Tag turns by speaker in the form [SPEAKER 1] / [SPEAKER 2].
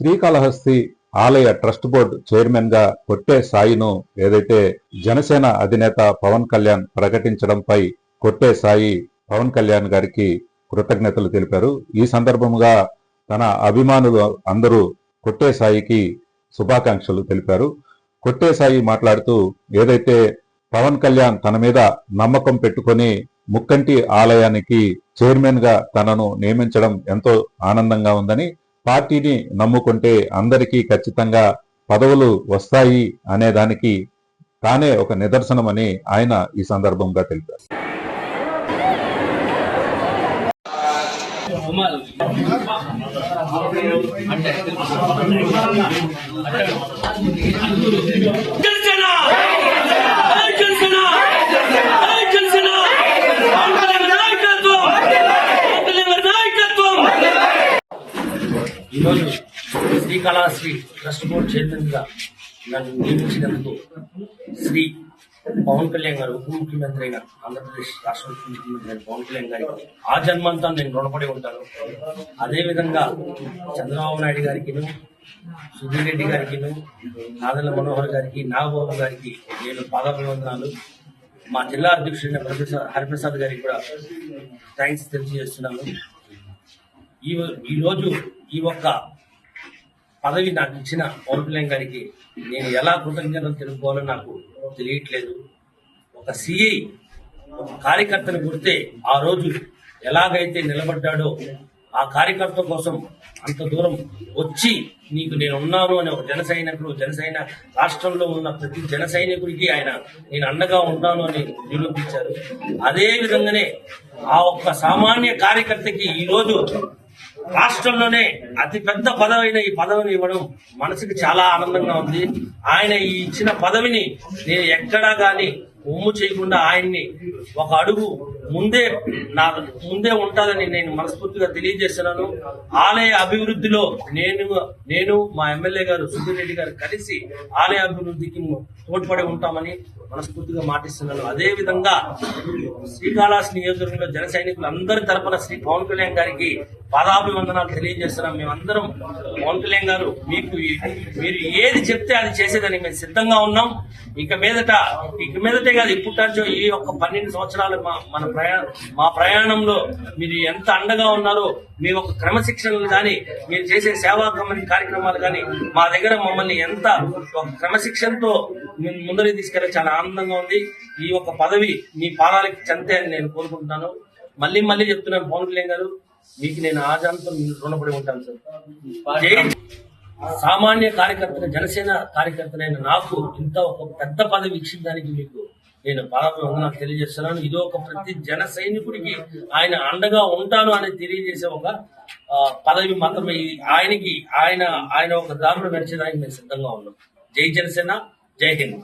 [SPEAKER 1] శ్రీకాళహస్తి ఆలయ trust board చైర్మన్గా కొట్టే సాయిను ఏదైతే జనసేన అధినేత పవన్ కళ్యాణ్ ప్రకటించడంపై కొట్టే సాయి పవన్ కళ్యాణ్ గారికి కృతజ్ఞతలు తెలిపారు. ఈ సందర్భంగా తన అభిమానులు అందరూ కొట్టే సాయికి శుభాకాంక్షలు తెలిపారు. కొట్టే సాయి మాట్లాడుతూ ఏదైతే పవన్ కళ్యాణ్ తన మీద నమ్మకం పెట్టుకొని ముక్కంటి ఆలయానికి చైర్మన్గా తనను నియమించడం ఎంతో ఆనందంగా ఉందని పార్టీని నమ్ముకుంటే అందరికీ ఖచ్చితంగా పదవులు వస్తాయి అనే దానికి తానే ఒక నిదర్శనమని ఆయన ఈ సందర్భంగా తెలిపారు.
[SPEAKER 2] అంటే జై జనసేన జై జనసేన పవన్ కళ్యాణ్ నాయకత్వం పవన్ కళ్యాణ్ నాయకత్వం ఈరోజు శ్రీకాళహస్తి ట్రస్ట్ బోర్డ్ చైర్మన్గా నన్ను నియమించినందుకు శ్రీ పవన్ కళ్యాణ్ గారు ఉప ముఖ్యమంత్రి అయిన ఆంధ్రప్రదేశ్ రాష్ట్ర ముఖ్యమంత్రి అయిన పవన్ కళ్యాణ్ గారికి ఆ జన్మంతా నేను రుణపడి ఉంటాను. అదేవిధంగా చంద్రబాబు నాయుడు గారికి సుధీర్ రెడ్డి గారికి నాదల మనోహర్ గారికి నాగబాబు గారికి నేను పాదాభివందనాలు. మా జిల్లా అధ్యక్షుడైన ప్రొఫెసర్ హరిప్రసాద్ గారికి కూడా థ్యాంక్స్ తెలియజేస్తున్నాను. ఈ ఈ రోజు ఈ ఒక్క పదవి నాకు ఇచ్చిన పవన్ కళ్యాణ్ గారికి నేను ఎలా కృతజ్ఞతలు తెలుపుకోవాలో నాకు తెలియట్లేదు. ఒక సిఐ ఒక కార్యకర్తను గుర్తే ఆ రోజు ఎలాగైతే నిలబడ్డాడో ఆ కార్యకర్త కోసం అంత దూరం వచ్చి నీకు నేను ఉన్నాను అనే ఒక జన సైనికుడు జనసైన రాష్ట్రంలో ఉన్న ప్రతి జన సైనికుడికి ఆయన నేను అండగా ఉంటాను అని నిరూపించారు. అదే విధంగానే ఆ ఒక్క సామాన్య కార్యకర్తకి ఈ రోజు రాష్ట్రంలోనే అతి పెద్ద పదవైన ఈ పదవిని ఇవ్వడం మనసుకు చాలా ఆనందంగా ఉంది. ఆయన ఈ ఇచ్చిన పదవిని నేను ఎక్కడా గాని ఉమ్ము చేయకుండా ఆయన్ని ఒక అడుగు ముందే నా ముందే ఉంటుందని నేను మనస్ఫూర్తిగా తెలియజేస్తున్నాను. ఆలయ అభివృద్ధిలో నేను నేను మా ఎమ్మెల్యే గారు సుధీర్ రెడ్డి గారు కలిసి ఆలయ అభివృద్ధికి తోడ్పడి ఉంటామని మనస్ఫూర్తిగా మాటిస్తున్నాను. అదే విధంగా శ్రీకాళహస్తి నియోజకవర్గంలో జన సైనికులు అందరి తరపున శ్రీ పవన్ కళ్యాణ్ గారికి పాదాభివందనాలు తెలియజేస్తున్నాం. మేమందరం పవన్ కళ్యాణ్ గారు మీకు మీరు ఏది చెప్తే అది చేసేదని మేము సిద్ధంగా ఉన్నాం. ఇక మీదట ఇక మీదటే కాదు ఇప్పుడు ఈ యొక్క పన్నెండు సంవత్సరాలు మా మన మా ప్రయాణంలో మీరు ఎంత అండగా ఉన్నారో మీ ఒక క్రమశిక్షణలు కానీ మీరు చేసే సేవా కార్యక్రమాలు కానీ మా దగ్గర మమ్మల్ని ఎంత ఒక క్రమశిక్షణతో ముందరికి తీసుకెళ్ళి చాలా ఆనందంగా ఉంది. ఈ ఒక పదవి మీ పాదాలకి చెంతే అని నేను కోరుకుంటున్నాను. మళ్ళీ మళ్ళీ చెప్తున్నాను పవన్ కళ్యాణ్ గారు మీకు నేను ఆజాంతం రుణపడి ఉంటాను సార్. సామాన్య కార్యకర్తన జనసేన కార్యకర్తనైన నాకు ఇంత ఒక పెద్ద పదవి ఇచ్చిన దానికి మీకు నేను పాదాభివందనాలు తెలియజేస్తున్నాను. ఇది ఒక ప్రతి జన సైనికుడికి ఆయన అండగా ఉంటాను అని తెలియజేసే ఒక ఆ, పదవి మాత్రమే. ఆయనకి ఆయన ఆయన ఒక దారులు నడిచేదానికి మేము సిద్ధంగా ఉన్నాం. జై జనసేన జై హింద్.